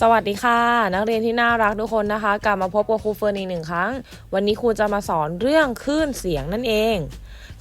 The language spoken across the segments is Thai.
สวัสดีค่ะ นักเรียนที่น่ารักทุกคนนะคะ กลับมาพบกับครูเฟิร์นอีกหนึ่งครั้ง วันนี้ครูจะมาสอนเรื่องคลื่นเสียงนั่นเอง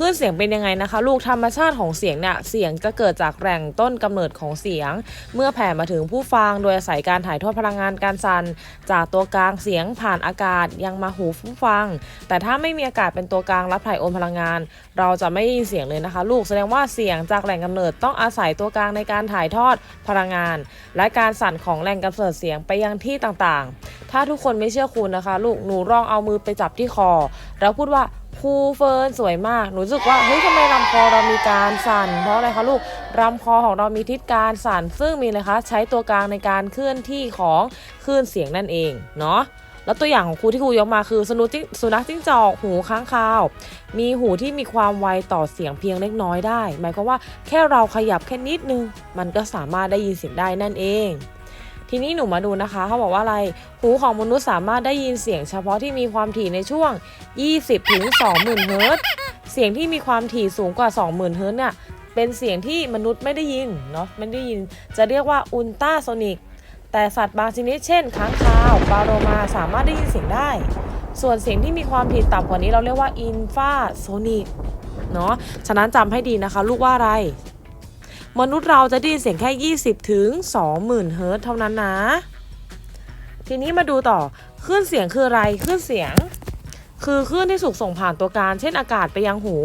คลื่นเสียงเป็นยังไงนะคะ ลูกธรรมชาติของเสียงเนี่ยเสียงจะเกิดจากแหล่งต้นกำเนิดของเสียง เมื่อแผ่มาถึงผู้ฟังโดยอาศัยการถ่ายทอดพลังงานการสั่นจากตัวกลางเสียงผ่านอากาศยังมาหูผู้ฟัง แต่ถ้าไม่มีอากาศเป็นตัวกลางรับถ่ายโอนพลังงาน เราจะไม่ได้ยินเสียงเลยนะคะ ลูกแสดงว่าเสียงจากแหล่งกำเนิดต้องอาศัยตัวกลางในการถ่ายทอดพลังงาน และการสั่นของแหล่งกำเนิดเสียงไปยังที่ต่างๆ ถ้าทุกคนไม่เชื่อคุณนะคะ ลูกหนูลองเอามือไปจับที่คอ แล้วพูดว่าครูเฟิร์นสวยมาก หนูรู้สึกว่าเฮ้ยทำไมลำคอเรามีการสั่น เพราะอะไรคะลูกลำคอของเรามีทิศการสั่น ซึ่งมีเลยคะใช้ตัวกลางในการเคลื่อนที่ของคลื่นเสียงนั่นเองเนาะแล้วตัวอย่างของครูที่ครูยกมาคือสนุจิ้งสุนัขจิ้งจอกหูค้างคาว มีหูที่มีความไวต่อเสียงเพียงเล็กน้อยได้ หมายความว่าแค่เราขยับแค่นิดนึง มันก็สามารถได้ยินเสียงได้นั่นเอง ทีนี้หนูมาดูนะคะเขาบอกว่าอะไรหูของมนุษย์สามารถได้ยินเสียงเฉพาะที่มีความถี่ในช่วง 20 ถึง 20,000 เฮิรตซ์เสียงที่มีความถี่สูงกว่า 20,000 เฮิรตซ์เนี่ยเป็นเสียงที่มนุษย์ไม่ได้ยินเนาะไม่ได้ยินจะเรียกว่าอุลตราโซนิกแต่สัตว์บางชนิดเช่นค้างคาวปลาโลมาสามารถได้ยินเสียงได้ ส่วนเสียงที่มีความถี่ต่ำกว่านี้เราเรียกว่าอินฟาโซนิกเนาะฉะนั้นจำให้ดีนะคะ ลูกว่าอะไร มนุษย์เราจะได้ยินเสียงแค่ 20 ถึง 20,000 เฮิร์ตเท่านั้นนะ ทีนี้มาดูต่อคลื่นเสียงคืออะไรคลื่นเสียง คือคลื่นที่ถูกส่งผ่านตัวการ เช่นอากาศไปยังหู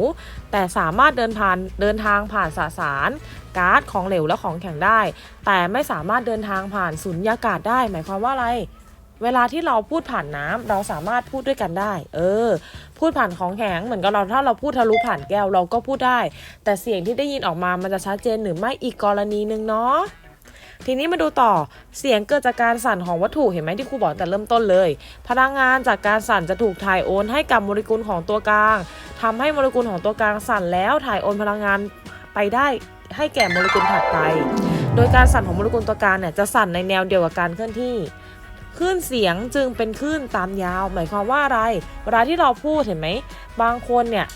แต่สามารถเดินผ่านเดินทางผ่านสสารก๊าซของเหลวและของแข็งได้ แต่ไม่สามารถเดินทางผ่านสุญญากาศได้ หมายความว่าอะไร เวลาที่เราพูดผ่านน้ำเราสามารถพูดด้วยกันได้ เออ พูดผ่านของแข็งเหมือนกับเราถ้าเราพูดทะลุผ่านแก้วเราก็พูดได้ แต่เสียงที่ได้ยินออกมามันจะชัดเจนหรือไม่อีกกรณีหนึ่งเนาะทีนี้มาดูต่อเสียงเกิดจากการสั่นของวัตถุเห็นไหมที่ครูบอกแต่เริ่มต้นเลย พลังงานจากการสั่นจะถูกถ่ายโอนให้กับโมเลกุลของตัวกลางทำให้โมเลกุลของตัวกลางสั่นแล้วถ่ายโอนพลังงานไปได้ให้แก่โมเลกุลถัดไป โดยการสั่นของโมเลกุลตัวกลางเนี่ยจะสั่นในแนวเดียวกับการเคลื่อนที่ คลื่นเสียงจึงเป็นคลื่นตามยาว หมายความว่าอะไร เวลาที่เราพูดเห็นไหม บางคนเนี่ย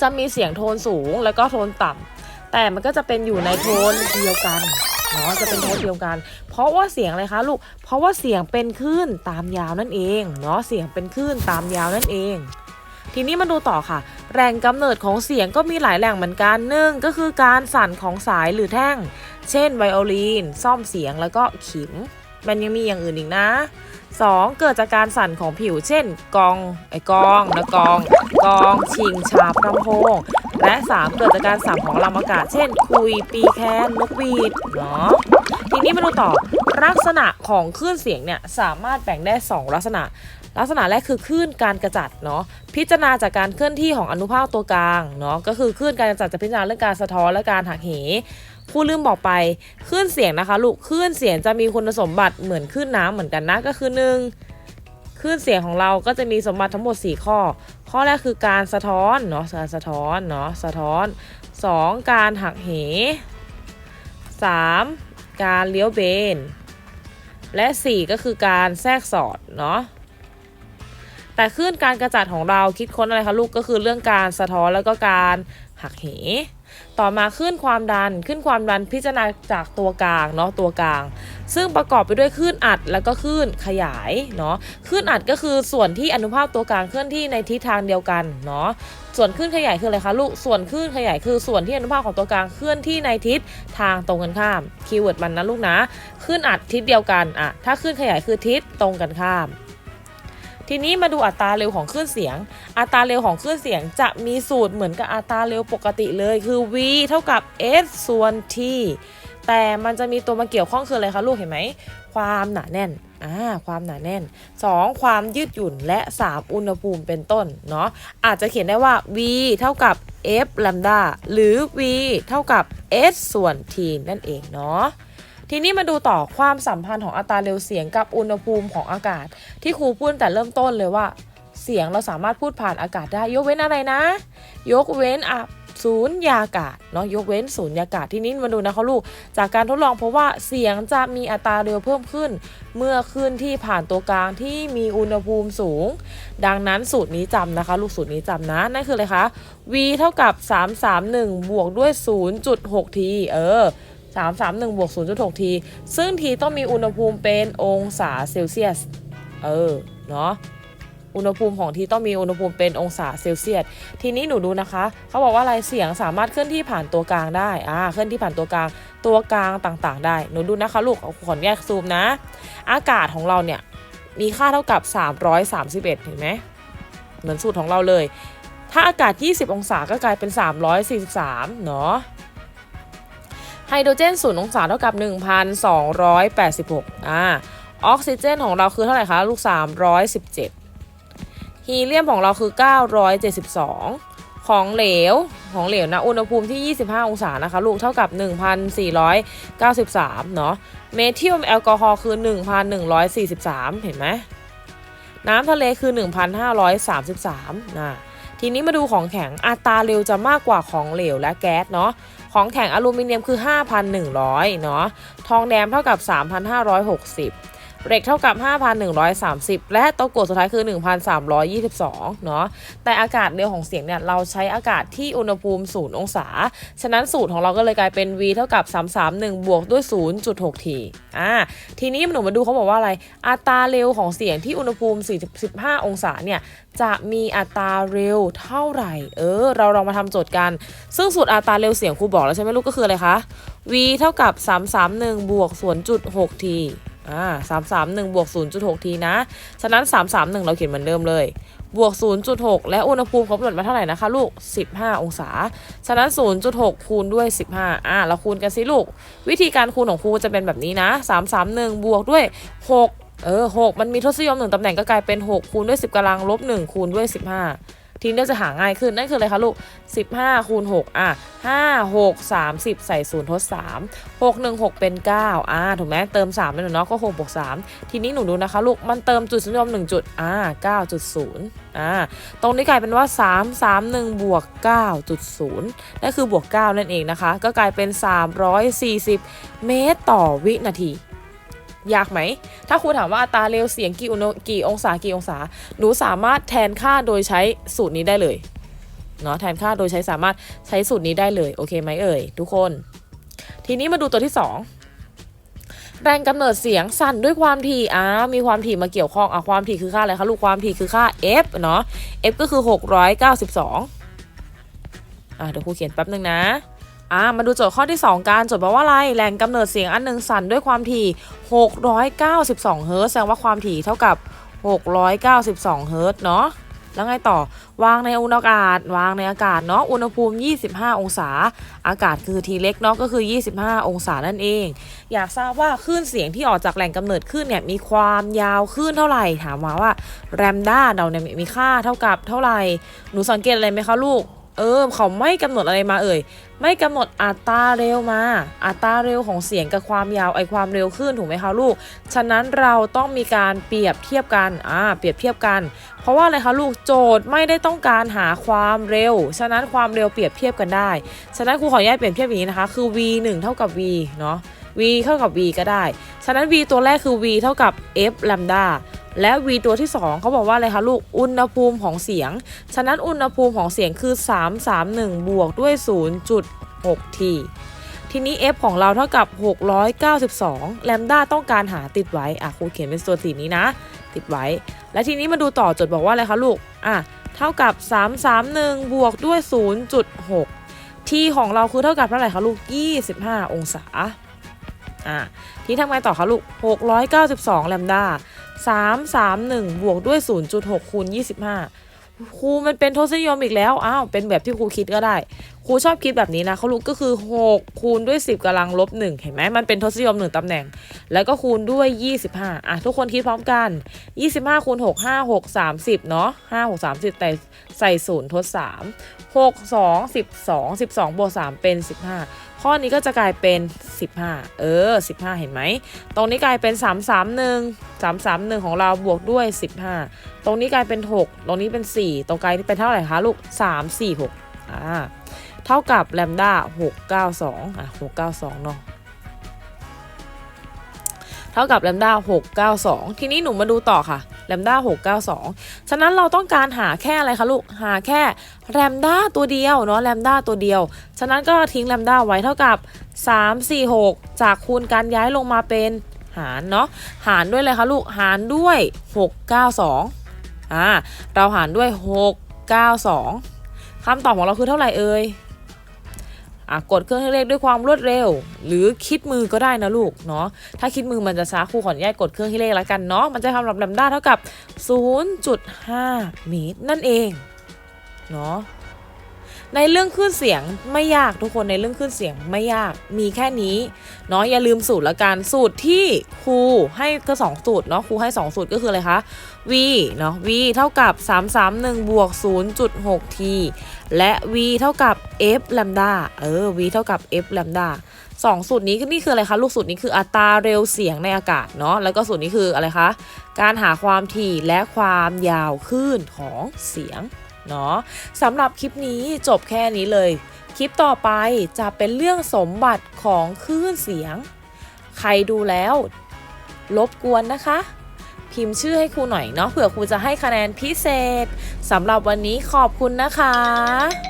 จะมีเสียงโทนสูงแล้วก็โทนต่ำแต่มันก็จะเป็นอยู่ในโทนเดียวกันเนาะจะเป็นโทนเดียวกัน เพราะว่าเสียงอะไรคะลูก เพราะว่าเสียงเป็นคลื่นตามยาวนั่นเองเนาะเสียงเป็นคลื่นตามยาวนั่นเอง ทีนี้มาดูต่อค่ะแหล่งกำเนิดของเสียงก็มีหลายแหล่งเหมือนกันหนึ่งก็คือการสั่นของสายหรือแท่ง เช่นไวโอลินซ่อมเสียงแล้วก็ขิม มันยังมีอย่างอื่นอีกนะ 2. เกิดจากการสั่นของผิว เช่น กองไอกองนะกอง กองชิงชาพรำโพง และ 3. เกิดจากการสั่นของลำอากาศ เช่น คุยปีแคนนกหวีดเนาะ ทีนี้มาดูต่อลักษณะของคลื่นเสียงเนี่ยสามารถแบ่งได้ 2 ลักษณะ ลักษณะแรกคือคลื่นการกระจัดเนาะพิจารณาจากการเคลื่อนที่ของอนุภาคตัวกลางเนาะก็คือคลื่นการกระจัดจะพิจารณาเรื่องการสะท้อนและการหักเหครูลืมบอกไปคลื่นเสียงนะคะลูกคลื่นเสียงจะมีคุณสมบัติเหมือนคลื่นน้ำเหมือนกันนะก็คือหนึ่งคลื่นเสียงของเราก็จะมีสมบัติทั้งหมด 4 ข้อ ข้อแรกคือการสะท้อนเนาะการสะท้อนเนาะสะท้อน 2. การหักเห 3. การเลี้ยวเบน และ 4 ก็คือการแทรกสอดเนาะแต่ขึ้นการกระจัดของเราคิดค้นอะไรคะลูกก็คือเรื่องการสะท้อนแล้วก็การหักเห ต่อมาขึ้นความดันขึ้นความดันพิจารณาจากตัวกลางเนาะตัวกลาง ซึ่งประกอบไปด้วยคลื่นอัดแล้วก็คลื่นขยายเนาะคลื่นอัดก็คือส่วนที่อนุภาคตัวกลางเคลื่อนที่ในทิศทางเดียวกันเนาะส่วนคลื่นขยายคืออะไรคะลูกส่วนคลื่นขยายคือส่วนที่อนุภาคของตัวกลางเคลื่อนที่ในทิศทางตรงกันข้ามคีย์เวิร์ดมันนะลูกนะคลื่นอัดทิศเดียวกันอะถ้าคลื่นขยายคือทิศตรงกันข้าม ทีนี้มาดูอัตราเร็วของคลื่นเสียง อัตราเร็วของคลื่นเสียงจะมีสูตรเหมือนกับอัตราเร็วปกติเลย คือ v เท่ากับ s ส่วน t แต่มันจะมีตัวมาเกี่ยวข้องคืออะไรคะลูกเห็นไหม ความหนาแน่นอ่าความหนาแน่น 2. ความยืดหยุ่นและ 3. อุณหภูมิเป็นต้นเนาะอาจจะเขียนได้ว่า v เท่ากับ f lambda หรือ v เท่ากับ s ส่วน t นั่นเองเนาะ ทีนี้มาดูต่อความสัมพันธ์ของอัตราเร็วเสียงกับอุณหภูมิของอากาศ ที่ครูพูดแต่เริ่มต้นเลยว่า เสียงเราสามารถพูดผ่านอากาศได้ยกเว้นอะไรนะ ยกเว้นอะศูนย์ยากาศเนาะยกเว้นศูนย์ยากาศที่นี้มาดูนะคะลูก จากการทดลองเพราะว่าเสียงจะมีอัตราเร็วเพิ่มขึ้น เมื่อขึ้นที่ผ่านตัวกลางที่มีอุณหภูมิสูง ดังนั้นสูตรนี้จำนะคะ ลูกสูตรนี้จำนะ นั่นคืออะไรคะ v เท่ากับ 331 บวกด้วย 0.6 t เออ 331บวก0.6 t ซึ่ง t ต้องมีอุณหภูมิเป็นองศาเซลเซียส เออ เนาะอุณหภูมิของทีต้องมีอุณหภูมิเป็นองศาเซลเซียส ทีนี้หนูดูนะคะ เขาบอกว่าอะไรเสียงสามารถเคลื่อนที่ผ่านตัวกลางได้ อ่า เคลื่อนที่ผ่านตัวกลาง ตัวกลางต่างๆ ได้ หนูดูนะคะลูก ขออนุญาตซูมนะ อากาศของเราเนี่ย มีค่าเท่ากับ 331 เห็นไหม เหมือนสูตรของเราเลย ถ้าอากาศ 20 องศาก็กลายเป็น 343 เนาะ ไฮโดรเจน0องศาเท่ากับ 1,286อ่าออกซิเจนของเราคือเท่าไหร่คะ ลูก 317 ฮีเลียมของเราคือ 972 ของเหลว ของเหลวนะ อุณหภูมิที่ 25 องศานะคะ ลูก เท่ากับ 1,493 เนาะ เมทิลแอลกอฮอล์คือ 1,143 เห็นไหม น้ำทะเลคือ 1,533นะ ทีนี้มาดูของแข็งอัตราเร็วจะมากกว่าของเหลวและแก๊สเนาะของแข็งอลูมิเนียมคือ 5,100 เนาะทองแดงเท่ากับ 3,560 เหล็กเท่ากับ 5,130 และตัวกดสุดท้ายคือ 1,322 เนาะแต่อากาศเร็วของเสียงเนี่ยเราใช้อากาศที่อุณหภูมิ 0 องศา ฉะนั้นสูตรของเราก็เลยกลายเป็น v เท่ากับ 331 บวกด้วย 0.6 t อ่าทีนี้หนูมาดูเขาบอกว่าอะไร อัตราเร็วของเสียงที่อุณหภูมิ 45 องศาเนี่ยจะมีอัตราเร็วเท่าไหร่ เออ เราลองมาทำโจทย์กัน ซึ่งสูตรอัตราเร็วเสียงครูบอกแล้วใช่ไหมลูกก็คืออะไรคะ v เท่ากับ 331 บวก 0.6 t อ่า331บวก0.6 t นะ ฉะนั้น331เราเขียนเหมือนเดิมเลย บวก0.6และอุณหภูมิเขากำหนดมาเท่าไหร่นะคะลูก15องศา ฉะนั้น0.6คูณด้วย15อ่าเราคูณกันสิลูก วิธีการคูณของครูจะเป็นแบบนี้นะ331บวกด้วย6เออ6มันมีทศนิยมหนึ่งตำแหน่งก็กลายเป็น6คูณด้วย10กำลังลบ1คูณด้วย15 ทีนี้จะหาง่ายขึ้น นั่นคืออะไรคะลูก 15คูณ6อะ5 6 30 ใส่ศูนย์ทด 3 6 1 6 เป็น 9 อ่า ถูกไหมเติม3นั่นเนาะก็6บวก3ทีนี้หนูดูนะคะ ลูก มันเติมจุดนิยม1จุด อ่า9.0อ่า ตรงนี้กลายเป็นว่า 3 3 1 บวก 9.0นั่นคือบวก 9 นั่นเองนะคะ ก็กลายเป็น 340 เมตรต่อวินาที ยากไหม ถ้าครูถามว่าอัตราเร็วเสียงกี่อุณกี่องศากี่องศา หนูสามารถแทนค่าโดยใช้สูตรนี้ได้เลยเนาะแทนค่าโดยใช้สามารถใช้สูตรนี้ได้เลย โอเคไหมเอ่ยทุกคน ทีนี้มาดูตัวที่ 2 แรงกำเนิดเสียงสั่นด้วยความถี่อ่ามีความถี่มาเกี่ยวข้องอะความถี่คือค่าอะไรคะลูกความถี่คือค่า f เนาะ f ก็คือ 692อะเดี๋ยวครูเขียนแป๊บนึงนะ อ่ามาดูโจทย์ข้อที่ 2 การโจทย์บอกว่าอะไรแรงกำเนิดเสียงอันหนึ่งสั่นด้วยความถี่ 692 เฮิร์ตแสดงว่าความถี่เท่ากับ 692 เฮิร์ตเนาะแล้วไงต่อวางในอุณหอากาศ วางในอากาศเนาะอุณหภูมิ 25 องศา อากาศคือทีเล็กเนาะก็คือ 25 องศานั่นเอง อยากทราบว่าคลื่นเสียงที่ออกจากแหล่งกำเนิดคลื่นเนี่ยมีความยาวคลื่นเท่าไหร่ ถามมาว่าแรมด้าเราเนี่ยมีค่าเท่ากับเท่าไหร่ หนูสังเกตอะไรไหมคะลูก เออเขาไม่กำหนดอะไรมาเอ่ย ไม่กำหนดอัตราเร็วมา อัตราเร็วของเสียงกับความยาวไอความเร็วขึ้นถูกไหมคะลูก ฉะนั้นเราต้องมีการเปรียบเทียบกัน อ่า เปรียบเทียบกัน เพราะว่าอะไรคะลูก โจทย์ไม่ได้ต้องการหาความเร็ว ฉะนั้นความเร็วเปรียบเทียบกันได้ ฉะนั้นครูขออนุญาตเปรียบเทียบอย่างนี้นะคะ คือ v 1เท่ากับ v เนาะ v เท่ากับ v ก็ได้ ฉะนั้น v ตัวแรกคือ v เท่ากับ f lambda และ v ตัวที่ 2 เขาบอกว่าอะไรคะลูก อุณหภูมิของเสียง ฉะนั้นอุณหภูมิของเสียงคือ 331 บวกด้วย 0.6 t ทีนี้ f ของเราเท่ากับ 692 แลมด้าต้องการหาติดไว้ อะครูเขียนเป็นตัวสีนี้นะ ติดไว้ และทีนี้มาดูต่อจดบอกว่าอะไรคะลูก อะ เท่ากับ 331 บวกด้วย 0.6 t ของเราคือเท่ากับเท่าไหร่คะลูก 25 องศา อะที่ทำไงต่อคะลูก 692แลมด้า331 บวกด้วย 0.6 คูณ 25 ครูมันเป็นทศนิยมอีกแล้ว อ้าว เป็นแบบที่ครูคิดก็ได้ ครูชอบคิดแบบนี้นะเขารู้ก็คือ 6 คูณด้วย 10กำลังลบ 1 เห็นไหม มันเป็นทศนิยม 1ตำแหน่ง แล้วก็คูณด้วย 25 อะ ทุกคนคิดพร้อมกัน 25 คูณ 6 5 6 30 เนาะ5 6 30 แต่ใส่ศูนย์ทด 3 6 2 12 12บวก3เป็น 15 ข้อนี้ก็จะกลายเป็น 15 เออ 15 เห็นไหม ตรงนี้กลายเป็น 331 331 ของเราบวกด้วย 15 ตรงนี้กลายเป็น 6 ตรงนี้เป็น 4 ตรงกลางนี่เป็นเท่าไหร่คะลูก 3 4 6 อ่า เท่ากับแลมด้า692 อะ 692 เนาะเท่ากับแลมด้า692 ทีนี้หนูมาดูต่อค่ะ แลมด้า692 ฉะนั้นเราต้องการหาแค่อะไรคะลูก หาแค่แลมด้าตัวเดียวเนาะแลมด้าตัวเดียว ฉะนั้นก็ทิ้งแลมด้าไว้เท่ากับ 3 4 6 จากคูณการย้ายลงมาเป็นหารเนาะ หารด้วยเลยคะลูก หารด้วย 6 9 2 อ่า เราหารด้วย 6 9 2 คำตอบของเราคือเท่าไหร่เอ่ย กดเครื่องเลขด้วยความรวดเร็ว หรือคิดมือก็ได้นะลูกเนาะถ้าคิดมือมันจะช้าครูขออนุญาตกดเครื่องเลขแล้วกันเนาะมันจะทำลำดับเท่ากับ 0.5 เมตรนั่นเองเนาะ ในเรื่องขึ้นเสียงไม่ยากทุกคนในเรื่องขึ้นเสียงไม่ยากมีแค่นี้เนาะอย่าลืมสูตรละกันสูตรที่ครูให้ก็สองสูตรเนาะครูให้ 2 สูตรก็คืออะไรคะ v เนาะ v เท่ากับ 331บวก0.6 t และ v เท่ากับ f lambda เออ v เท่ากับ f lambda สองสูตรนี้นี่คืออะไรคะ ลูกสูตรนี้คืออัตราเร็วเสียงในอากาศเนาะแล้วก็สูตรนี้คืออะไรคะ การหาความถี่และความยาวคลื่นของเสียง เนาะสำหรับคลิปนี้จบแค่นี้เลย คลิปต่อไปจะเป็นเรื่องสมบัติของคลื่นเสียง ใครดูแล้วรบกวนนะคะ พิมพ์ชื่อให้ครูหน่อยเนาะเผื่อครูจะให้คะแนนพิเศษสำหรับวันนี้ขอบคุณนะคะ